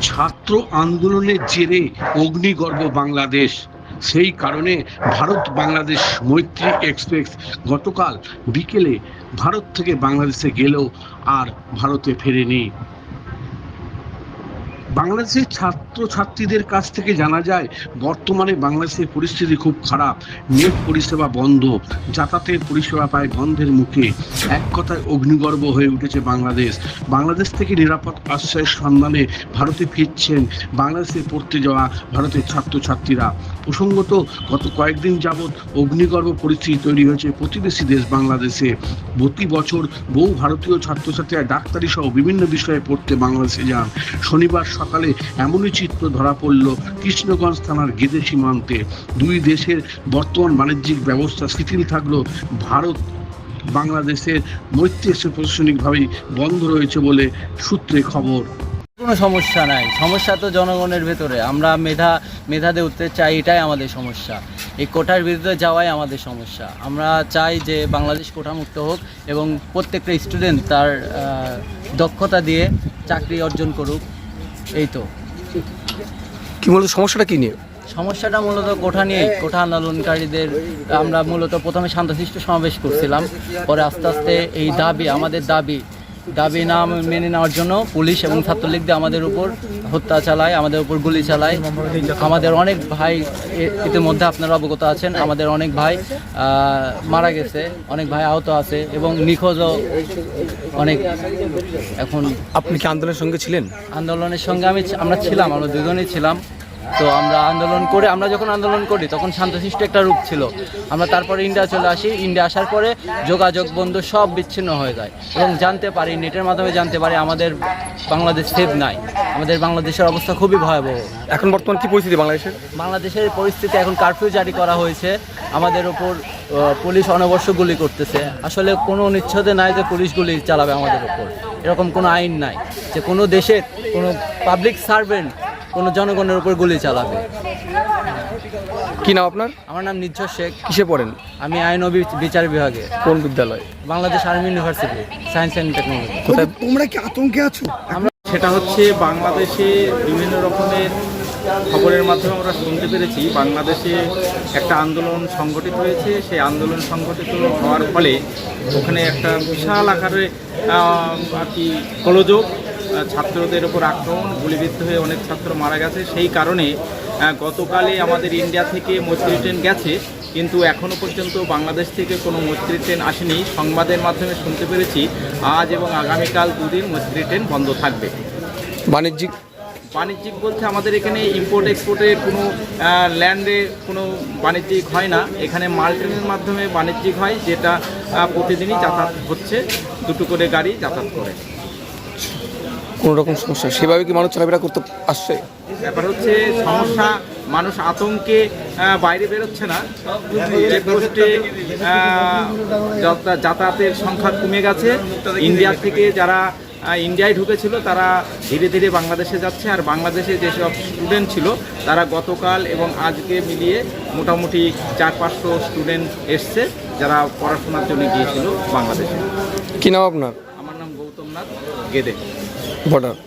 ছাত্র আন্দোলনের জেরে অগ্নিগর্ভ বাংলাদেশ। সেই কারণে ভারত বাংলাদেশ মৈত্রী এক্সপ্রেস গতকাল বিকেলে ভারত থেকে বাংলাদেশে গেলেও আর ভারতে ফেরেনি। বাংলাদেশের ছাত্র ছাত্রীদের কাছ থেকে জানা যায়, বর্তমানে বাংলাদেশের পরিস্থিতি খুব খারাপ। নেট পরিষেবা বন্ধ, যাতায়াতের পরিষেবা পায় বন্ধের মুখে। এক কথায় অগ্নিগর্ভ হয়ে উঠেছে বাংলাদেশ। বাংলাদেশ থেকে নিরাপদ আশ্রয়ের সন্ধানে ভারতে ফিরছেন বাংলাদেশে পড়তে যাওয়া ভারতের ছাত্রছাত্রীরা। প্রসঙ্গত, গত কয়েকদিন যাবৎ অগ্নিগর্ভ পরিস্থিতি তৈরি হয়েছে প্রতিবেশী দেশ বাংলাদেশে। প্রতি বছর বহু ভারতীয় ছাত্রছাত্রীরা ডাক্তারি সহ বিভিন্ন বিষয়ে পড়তে বাংলাদেশে যান। শনিবার সকালে এমনই চিত্র ধরা পড়ল কৃষ্ণগঞ্জ থানার গেদে সীমান্তে। দুই দেশের বর্তমান বাণিজ্যিক ব্যবস্থা শিথিল থাকলেও ভারত বাংলাদেশের মৈত্রী প্রশাসনিকভাবেই বন্ধ রয়েছে বলে সূত্রে খবর। কোনো সমস্যা নাই। সমস্যা তো জনগণের ভেতরে। আমরা মেধা মেধাতে উঠতে চাই এটাই আমাদের সমস্যা। এই কোটার বিরুদ্ধে যাওয়াই আমাদের সমস্যা। আমরা চাই যে বাংলাদেশ কোটামুক্ত হোক এবং প্রত্যেকটা স্টুডেন্ট তার দক্ষতা দিয়ে চাকরি অর্জন করুক। এই তো। কি মূলত সমস্যাটা কি নিয়ে? সমস্যাটা মূলত কোঠা নিয়ে কোঠা আন্দোলনকারীদের আমরা মূলত প্রথমে শান্তশিষ্ট সমাবেশ করছিলাম। পরে আস্তে আস্তে এই দাবি আমাদের দাবি দাবি না মেনে নেওয়ার জন্য পুলিশ এবং ছাত্রলীগদের আমাদের উপর হত্যা চালায় আমাদের উপর গুলি চালায়। আমাদের অনেক ভাই ইতিমধ্যে আপনারা অবগত আছেন আমাদের অনেক ভাই মারা গেছে অনেক ভাই আহত আছে এবং নিখোঁজও অনেক এখন আপনি কি আন্দোলনের সঙ্গে ছিলেন? আন্দোলনের সঙ্গে আমি আমরা ছিলাম আমরা দুজনেই ছিলাম। তো আমরা আন্দোলন করে আমরা যখন আন্দোলন করি তখন শান্তশিষ্ট একটা রূপ ছিল। আমরা তারপরে ইন্ডিয়া চলে আসি। ইন্ডিয়া আসার পরে যোগাযোগ বন্ধু সব বিচ্ছিন্ন হয়ে যায় এবং জানতে পারি নেটের মাধ্যমে জানতে পারি আমাদের বাংলাদেশ সেফ নাই। আমাদের বাংলাদেশের অবস্থা খুবই ভয়াবহ। এখন বর্তমান কি পরিস্থিতি বাংলাদেশের? বাংলাদেশের পরিস্থিতি এখন কারফিউ জারি করা হয়েছে। আমাদের ওপর পুলিশ অনবশ্য গুলি করতেছে। আসলে কোনো নিচ্ছদে নাই যে পুলিশ গুলি চালাবে আমাদের ওপর এরকম কোনো আইন নাই যে কোনো দেশের কোনো পাবলিক সার্ভেন্ট কোনো জনগণের উপর গুলি চালাবে। কি নাম আপনার? আমার নাম নির্ঝর শেখ। কিসে পড়েন? আমি আইন ও বি- বিচার বিভাগে। কোন বিদ্যালয়? Bangladesh army university science and technology. কোথায়? তোমরা কি আতঙ্কে আছো? সেটা হচ্ছে বাংলাদেশে বিভিন্ন রকমের খবরের মাধ্যমে আমরা শুনতে পেরেছি। বাংলাদেশে একটা আন্দোলন সংগঠিত হয়েছে। সেই আন্দোলন সংগঠিত হওয়ার ফলে ওখানে একটা বিশাল আকারে আহ, আর কি গোলযোগ আহ, ছাত্রদের ওপর আক্রমণ গুলিবিদ্ধ হয়ে অনেক ছাত্র মারা গেছে। সেই কারণে গতকালে আমাদের ইন্ডিয়া থেকে মৈত্রী ট্রেন গেছে কিন্তু এখনও পর্যন্ত বাংলাদেশ থেকে কোনো মৈত্রী ট্রেন আসেনি। সংবাদের মাধ্যমে শুনতে পেরেছি আজ এবং আগামীকাল দুদিন মৈত্রী ট্রেন বন্ধ থাকবে। বাণিজ্যিক? বাণিজ্যিক বলতে আমাদের এখানে ইম্পোর্ট এক্সপোর্টের কোনো ল্যান্ডে কোনো বাণিজ্যিক হয় না। এখানে মাল ট্রেনের মাধ্যমে বাণিজ্যিক হয় যেটা প্রতিদিনই যাতায়াত হচ্ছে। দুটো করে গাড়ি যাতায়াত করে। কোন রকম সমস্যা। সেভাবে কি মানুষ চলাফেরা করতে আসছে? ব্যাপার হচ্ছে সমস্যা মানুষ আতঙ্কে বাইরে বেরোচ্ছে না। যাতায়াতের সংখ্যা কমে গেছে ইন্ডিয়া থেকে যারা ইন্ডিয়ায় ঢুকেছিল তারা ধীরে ধীরে বাংলাদেশে যাচ্ছে। আর বাংলাদেশে যেসব স্টুডেন্ট ছিল তারা গতকাল এবং আজকে মিলিয়ে মোটামুটি চার পাঁচশো স্টুডেন্ট এসছে যারা পড়াশোনার জন্য গিয়েছিল বাংলাদেশে। কি নাম আপনার? আমার নাম গৌতম নাথ গেদে। போட்டார்.